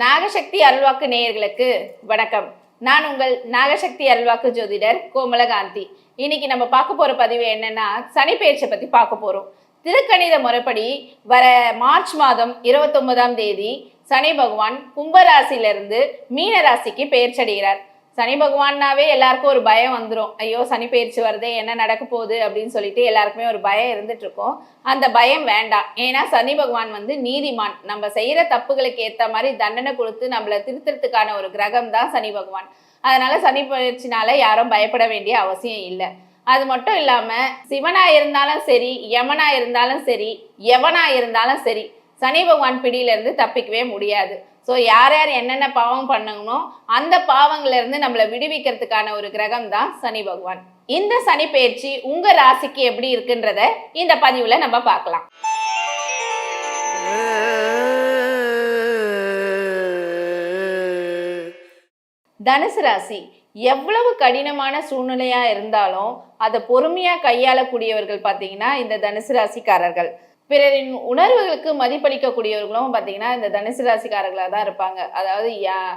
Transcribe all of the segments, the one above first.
நாகசக்தி அருள்வாக்கு நேயர்களுக்கு வணக்கம். நான் உங்கள் நாகசக்தி அருள்வாக்கு ஜோதிடர் கோமலகாந்தி. இன்னைக்கு நம்ம பார்க்க போற பதிவு என்னன்னா சனி பெயர்ச்சியை பத்தி பார்க்க போறோம். திருக்கணித முறைப்படி வர மார்ச் மாதம் இருபத்தொன்பதாம் தேதி சனி பகவான் கும்பராசியிலிருந்து மீன ராசிக்கு பெயர்ச்சடைகிறார் சனி பகவான்னாவே எல்லாருக்கும் ஒரு பயம் வந்துடும் ஐயோ சனி பயிற்சி வருதே என்ன நடக்க போகுது அப்படின்னு சொல்லிட்டு எல்லாருக்குமே ஒரு பயம் இருந்துட்டு இருக்கும். அந்த பயம் வேண்டாம். ஏன்னா சனி பகவான் வந்து நீதிமான். நம்ம செய்யற தப்புகளுக்கு ஏத்த மாதிரி தண்டனை கொடுத்து நம்மள திருத்தறதுக்கான ஒரு கிரகம் தான் சனி பகவான். அதனால சனி பயிற்சினால யாரும் பயப்பட வேண்டிய அவசியம் இல்லை. அது மட்டும் இல்லாம சிவனா இருந்தாலும் சரி யமனா இருந்தாலும் சரி எவனா இருந்தாலும் சரி சனி பகவான் பிடியிலிருந்து தப்பிக்கவே முடியாது. ஸோ யார் யார் என்னென்ன பாவம் பண்ணணுமோ அந்த பாவங்கள்லேருந்து நம்மளை விடுவிக்கிறதுக்கான ஒரு கிரகம் தான் சனி பகவான். இந்த சனி பயிற்சி உங்கள் ராசிக்கு எப்படி இருக்குன்றத இந்த பதிவில் நம்ம பார்க்கலாம். தனுசு ராசி எவ்வளவு கடினமான சூழ்நிலையாக இருந்தாலும் அதை பொறுமையாக கையாளக்கூடியவர்கள் பார்த்தீங்கன்னா இந்த தனுசு ராசிக்காரர்கள். பிறரின் உணர்வுகளுக்கு மதிப்பளிக்கக்கூடியவர்களும் பார்த்தீங்கன்னா இந்த தனுசு ராசிக்காரர்களாக தான் இருப்பாங்க. அதாவது யா-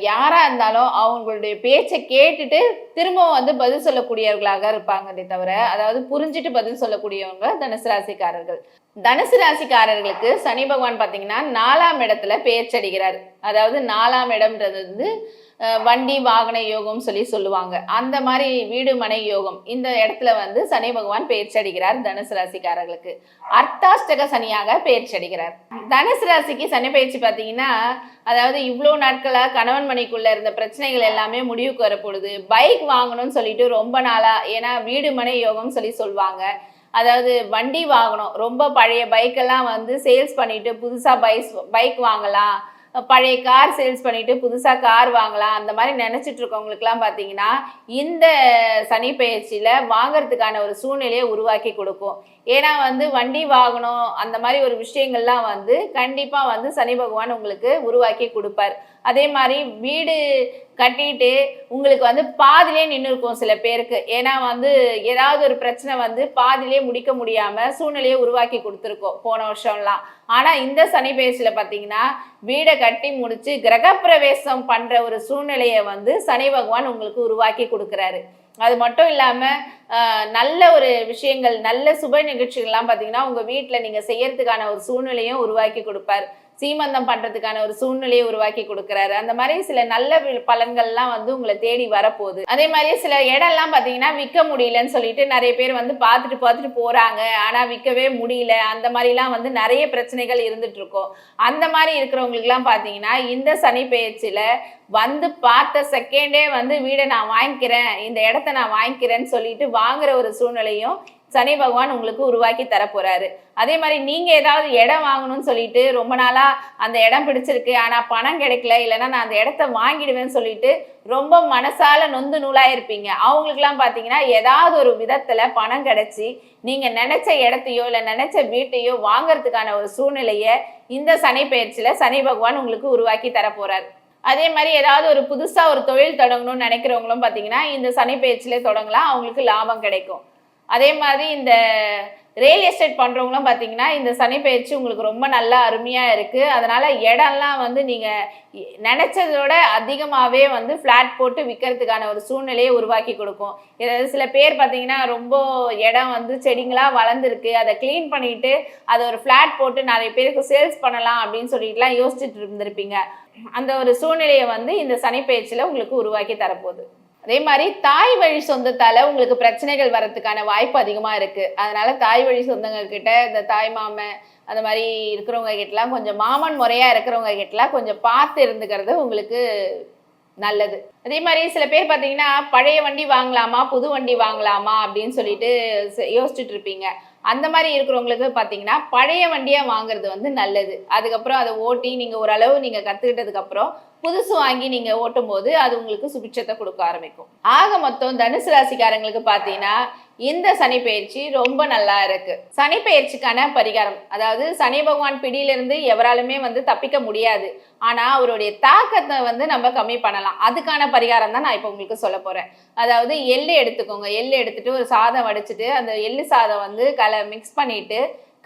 யாராக இருந்தாலும் அவங்களுடைய பேச்சை கேட்டுட்டு திரும்பவும் வந்து பதில் சொல்லக்கூடியவர்களாக இருப்பாங்களே தவிர அதாவது புரிஞ்சுட்டு பதில் சொல்லக்கூடியவங்க தனுசு ராசிக்காரர்கள். தனுசு ராசிக்காரர்களுக்கு சனி பகவான் பார்த்தீங்கன்னா நாலாம் இடத்துல பேச்சடிகிறார். அதாவது நாலாம் இடம்ன்றது வந்து வண்டி வாகன யோகம் சொல்லி சொல்லுவாங்க. அந்த மாதிரி வீடு மனை யோகம் இந்த இடத்துல வந்து சனி பகவான் பெயர்ச்சடிகிறார் தனுசு ராசிக்காரர்களுக்கு. அர்த்தாஷ்டக சனியாக பெயர்ச்சடிகிறார் தனுசு ராசிக்கு சனி பயிற்சி பார்த்தீங்கன்னா அதாவது இவ்வளோ நாட்களாக கணவன் மனைக்குள்ள இருந்த பிரச்சனைகள் எல்லாமே முடிவுக்கு வரப்பொழுது பைக் வாங்கணும்னு சொல்லிட்டு ரொம்ப நாளாக ஏன்னா வீடு மனை யோகம் சொல்லி சொல்லுவாங்க அதாவது வண்டி வாங்கணும். ரொம்ப பழைய பைக்கெல்லாம் வந்து சேல்ஸ் பண்ணிட்டு புதுசாக பைஸ் பைக் வாங்கலாம். பழைய கார் சேல்ஸ் பண்ணிட்டு புதுசாக கார் வாங்கலாம். அந்த மாதிரி நினச்சிட்டு இருக்கவங்களுக்குலாம் பார்த்தீங்கன்னா இந்த சனி பயிற்சியில் வாங்குறதுக்கான ஒரு சூழ்நிலையை உருவாக்கி கொடுக்கும். ஏன்னா வந்து வண்டி வாங்கணும் அந்த மாதிரி ஒரு விஷயங்கள்லாம் வந்து கண்டிப்பாக வந்து சனி பகவான் உங்களுக்கு உருவாக்கி கொடுப்பார். அதே மாதிரி வீடு கட்டிட்டு உங்களுக்கு வந்து பாதிலே நின்று இருக்கும் சில பேருக்கு. ஏன்னா வந்து ஏதாவது ஒரு பிரச்சனை வந்து பாதிலே முடிக்க முடியாம சூழ்நிலையை உருவாக்கி கொடுத்துருக்கோம் போன வருஷம்லாம். ஆனா இந்த சனி பேச்சில் பார்த்தீங்கன்னா வீடை கட்டி முடிச்சு கிரகப்பிரவேசம் பண்ற ஒரு சூழ்நிலையை வந்து சனி பகவான் உங்களுக்கு உருவாக்கி கொடுக்குறாரு. அது மட்டும் இல்லாம நல்ல ஒரு விஷயங்கள் நல்ல சுப நிகழ்ச்சிகள்லாம் பார்த்தீங்கன்னா உங்க வீட்டில் நீங்க செய்யறதுக்கான ஒரு சூழ்நிலையும் உருவாக்கி கொடுப்பார். சீமந்தம் பண்றதுக்கான ஒரு சூழ்நிலையை உருவாக்கி கொடுக்குறாரு. அந்த மாதிரி சில நல்ல பலன்கள்லாம் வந்து உங்களை தேடி வரப்போகுது. அதே மாதிரி சில இடம்லாம் பார்த்தீங்கன்னா விற்க முடியலன்னு சொல்லிட்டு நிறைய பேர் வந்து பார்த்துட்டு பார்த்துட்டு போறாங்க. ஆனா விற்கவே முடியல. அந்த மாதிரிலாம் வந்து நிறைய பிரச்சனைகள் இருந்துட்டு இருக்கும் அந்த மாதிரி இருக்கிறவங்களுக்குலாம் பார்த்தீங்கன்னா இந்த சனி பெயர்ச்சியில வந்து பார்த்த செகண்டே வந்து வீடை நான் வாங்கிக்கிறேன். இந்த இடத்த நான் வாங்கிக்கிறேன்னு சொல்லிட்டு வாங்குற ஒரு சூழ்நிலையும் சனி பகவான் உங்களுக்கு உருவாக்கி தரப்போறாரு. அதே மாதிரி நீங்க ஏதாவது இடம் வாங்கணும்னு சொல்லிட்டு ரொம்ப நாளா அந்த இடம் பிடிச்சிருக்கு ஆனா பணம் கிடைக்கல இல்லைன்னா நான் அந்த இடத்த வாங்கிடுவேன்னு சொல்லிட்டு ரொம்ப மனசால நொந்து நூலாயிருப்பீங்க. அவங்களுக்குலாம் பார்த்தீங்கன்னா ஏதாவது ஒரு விதத்துல பணம் கிடைச்சி நீங்க நினைச்ச இடத்தையோ இல்லை நினைச்ச வீட்டையோ வாங்குறதுக்கான ஒரு சூழ்நிலையை இந்த சனி பயிற்சியில சனி பகவான் உங்களுக்கு உருவாக்கி தரப்போறாரு. அதே மாதிரி ஏதாவது ஒரு புதுசா ஒரு தொழில் தொடங்கணும்னு நினைக்கிறவங்களும் பார்த்தீங்கன்னா இந்த சனி பயிற்சியிலே தொடங்கலாம். அவங்களுக்கு லாபம் கிடைக்கும். அதே மாதிரி இந்த ரியல் எஸ்டேட் பண்ணுறவங்களும் பார்த்தீங்கன்னா இந்த சனி பயிற்சி உங்களுக்கு ரொம்ப நல்லா அருமையாக இருக்குது அதனால் இடம்லாம் வந்து நீங்கள் நினச்சதோட அதிகமாகவே வந்து ஃப்ளாட் போட்டு விற்கிறதுக்கான ஒரு சூழ்நிலையை உருவாக்கி கொடுக்கும். இதில் சில பேர் பார்த்தீங்கன்னா ரொம்ப இடம் வந்து செடிங்களாக வளர்ந்துருக்கு. அதை க்ளீன் பண்ணிட்டு அதை ஒரு ஃப்ளாட் போட்டு நிறைய பேருக்கு சேல்ஸ் பண்ணலாம் அப்படின்னு சொல்லிட்டுலாம் யோசிச்சுட்டு இருந்திருப்பீங்க. அந்த ஒரு சூழ்நிலையை வந்து இந்த சனி பயிற்சியில் உங்களுக்கு உருவாக்கி தரப்போகுது. அதே மாதிரி தாய் வழி சொந்தத்தால உங்களுக்கு பிரச்சனைகள் வரதுக்கான வாய்ப்பு அதிகமா இருக்கு. அதனால தாய் வழி சொந்தங்க கிட்ட இந்த தாய் மாமன் அந்த மாதிரி இருக்கிறவங்க கிட்டலாம் கொஞ்சம் மாமன் முறையா இருக்கிறவங்க கிட்டலாம் கொஞ்சம் பார்த்து இருந்துக்கிறது உங்களுக்கு நல்லது. அதே மாதிரி சில பேர் பார்த்தீங்கன்னா பழைய வண்டி வாங்கலாமா புது வண்டி வாங்கலாமா அப்படின்னு சொல்லிட்டு யோசிச்சுட்டு இருப்பீங்க. அந்த மாதிரி இருக்கிறவங்களுக்கு பார்த்தீங்கன்னா பழைய வண்டியாக வாங்குறது வந்து நல்லது. அதுக்கப்புறம் அதை ஓட்டி நீங்கள் ஓரளவு நீங்கள் கற்றுக்கிட்டதுக்கப்புறம் புதுசு வாங்கி நீங்கள் ஓட்டும் போது அது உங்களுக்கு சுபிட்சத்தை கொடுக்க ஆரம்பிக்கும். ஆக மொத்தம் தனுசு ராசிக்காரங்களுக்கு பார்த்தீங்கன்னா இந்த சனி பயிற்சி ரொம்ப நல்லா இருக்கு. சனி பயிற்சிக்கான பரிகாரம் அதாவது சனி பகவான் பிடியிலிருந்து எவராலுமே வந்து தப்பிக்க முடியாது. ஆனா அவருடைய தாக்கத்தை வந்து நம்ம கம்மி பண்ணலாம். அதுக்கான பரிகாரம் தான் நான் இப்போ உங்களுக்கு சொல்ல போறேன். அதாவது எள்ளு எடுத்துக்கோங்க. எள்ளு எடுத்துட்டு ஒரு சாதம் வடிச்சிட்டு அந்த எள்ளு சாதம் வந்து கலை மிக்ஸ் பண்ணிட்டு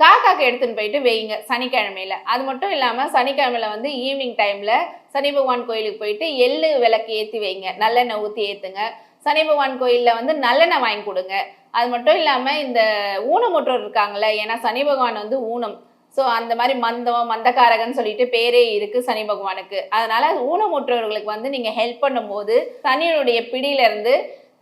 காக்காக்கு எடுத்துன்னு போயிட்டு வெயிங்க சனிக்கிழமையில. அது மட்டும் இல்லாமல் சனிக்கிழமையில வந்து ஈவினிங் டைமில் சனி பகவான் கோயிலுக்கு போயிட்டு எள்ளு விளக்கு ஏற்றி வைங்க. நல்லெண்ணெய் ஊற்றி ஏற்றுங்க சனி பகவான் கோயிலில் வந்து நல்லெண்ணெய் வாங்கி கொடுங்க. அது மட்டும் இல்லாமல் இந்த ஊனமுற்றோர் இருக்காங்களே ஏன்னா சனி பகவான் வந்து ஊனம். ஸோ அந்த மாதிரி மந்தம் மந்தக்காரகன் சொல்லிட்டு பேரே இருக்கு சனி பகவானுக்கு. அதனால ஊனமுற்றவர்களுக்கு வந்து நீங்கள் ஹெல்ப் பண்ணும்போது சனியினுடைய பிடியிலேருந்து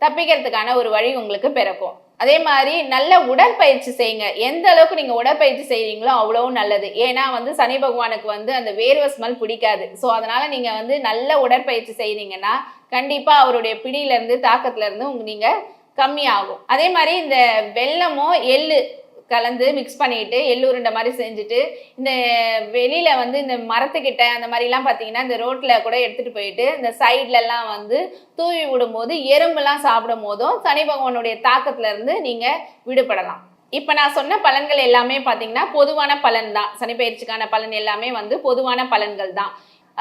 தப்பிக்கிறதுக்கான ஒரு வழி உங்களுக்கு பிறக்கும். அதே மாதிரி நல்ல உடற்பயிற்சி செய்யுங்க. எந்த அளவுக்கு நீங்கள் உடற்பயிற்சி செய்கிறீங்களோ அவ்வளவும் நல்லது. ஏன்னா வந்து சனி பகவானுக்கு வந்து அந்த வேர்வை ஸ்மெல் பிடிக்காது. ஸோ அதனால் நீங்கள் வந்து நல்ல உடற்பயிற்சி செய்கிறீங்கன்னா கண்டிப்பாக அவருடைய பிடியிலேருந்து தாக்கத்துலேருந்து உங்க நீங்கள் கம்மியாகும். அதே மாதிரி இந்த வெள்ளமோ எள்ளு கலந்து மிக்ஸ் பண்ணிட்டு எள்ளுருண்டை மாதிரி செஞ்சுட்டு இந்த வெளியில வந்து இந்த மரத்துக்கிட்ட அந்த மாதிரிலாம் பார்த்தீங்கன்னா இந்த ரோட்ல கூட எடுத்துட்டு போயிட்டு இந்த சைட்லலாம் வந்து தூவி விடும்போது எறும்புலாம் சாப்பிடும் போதும் சனி பகவானுடைய தாக்கத்துல இருந்து நீங்க விடுபடலாம். இப்போ நான் சொன்ன பலன்கள் எல்லாமே பார்த்தீங்கன்னா பொதுவான பலன் தான். சனி பயிற்சிக்கான பலன் எல்லாமே வந்து பொதுவான பலன்கள் தான்.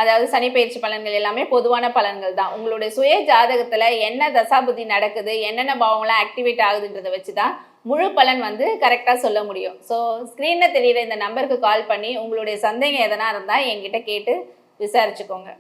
அதாவது சனி பயிற்சி பலன்கள் எல்லாமே பொதுவான பலன்கள் தான். உங்களுடைய சுய ஜாதகத்தில் என்ன தசாபுதி நடக்குது என்னென்ன பாவங்களாம் ஆக்டிவேட் ஆகுதுன்றதை வச்சு தான் முழு பலன் வந்து கரெக்டாக சொல்ல முடியும். ஸோ ஸ்க்ரீனில் தெரியிற இந்த நம்பருக்கு கால் பண்ணி உங்களுடைய சந்தேகம் எதனா இருந்தால் என்கிட்ட கேட்டு விசாரிச்சுக்கோங்க.